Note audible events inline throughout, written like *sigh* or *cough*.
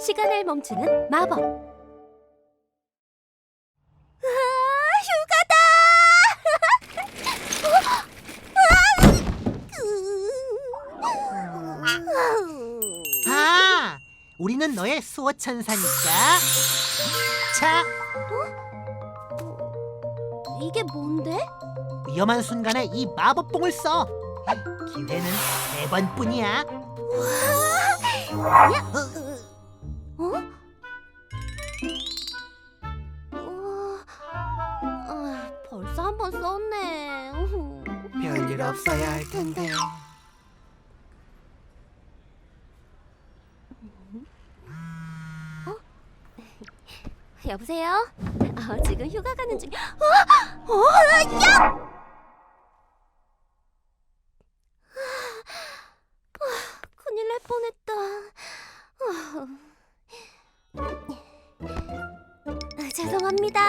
시간을 멈추는 마법. 우와, 휴가다! 아, 우리는 너의 수호 천사니까. 자, 이게 뭔데? 위험한 순간에 이 마법봉을 써. 기회는 세 번뿐이야. 어? 어, 아, 벌써 한 번 썼네. *laughs* 별일 없어야 할 텐데. 여보세요? 어, 지금 휴가 가는 중. 어? 어? 야! 아, 큰일 날 뻔했다. 죄송합니다.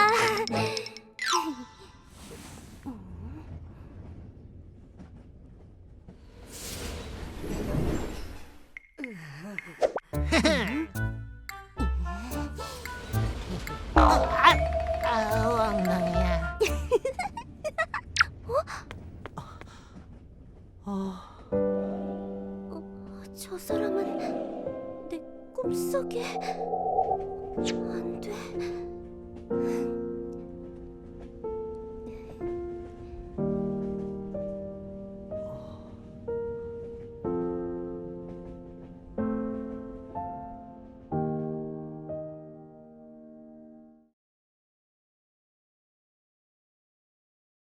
저 사람은 내 꿈속에 안 돼. 嗯。